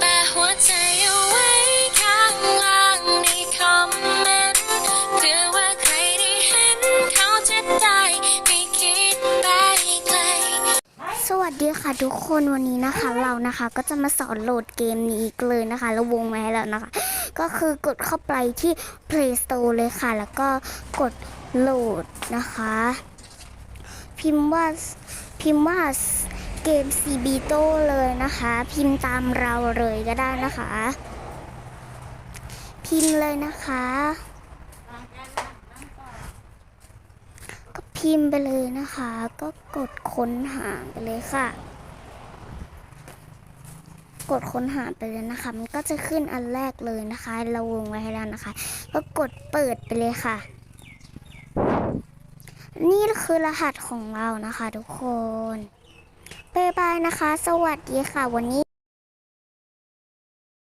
แต่หัวใจเอาไว้ข้างล่างในคอมเมนต์เพื่อว่าใครได้เห็นเขาจะได้ไม่คิดไปไกล สวัสดีค่ะทุกคนวันนี้นะคะ เรานะคะก็จะมาสอนโหลดเกมนี้อีกเลยนะคะแล้ววงมาให้แล้วนะคะ ก็คือกดเข้าไปที่ Play Store เลยค่ะ แล้วก็กดโหลดนะคะ พิมพ์ว่าพิมพ์ว่า เกม c b t o เลยนะคะ พิมพ์ตามเราเลยก็ได้นะคะ พิมพ์เลยนะคะ ก็พิมพ์ไปเลยนะคะ ก็กดค้นหาไปเลยค่ะ กดค้นหาไปเลยนะคะ มันก็จะขึ้นอันแรกเลยนะคะ เราวงไว้ให้แล้วนะคะ ก็กดเปิดไปเลยค่ะนี่คือรหัสของเรานะคะทุกคน บ๊ายบายนะคะ สวัสดีค่ะวันนี้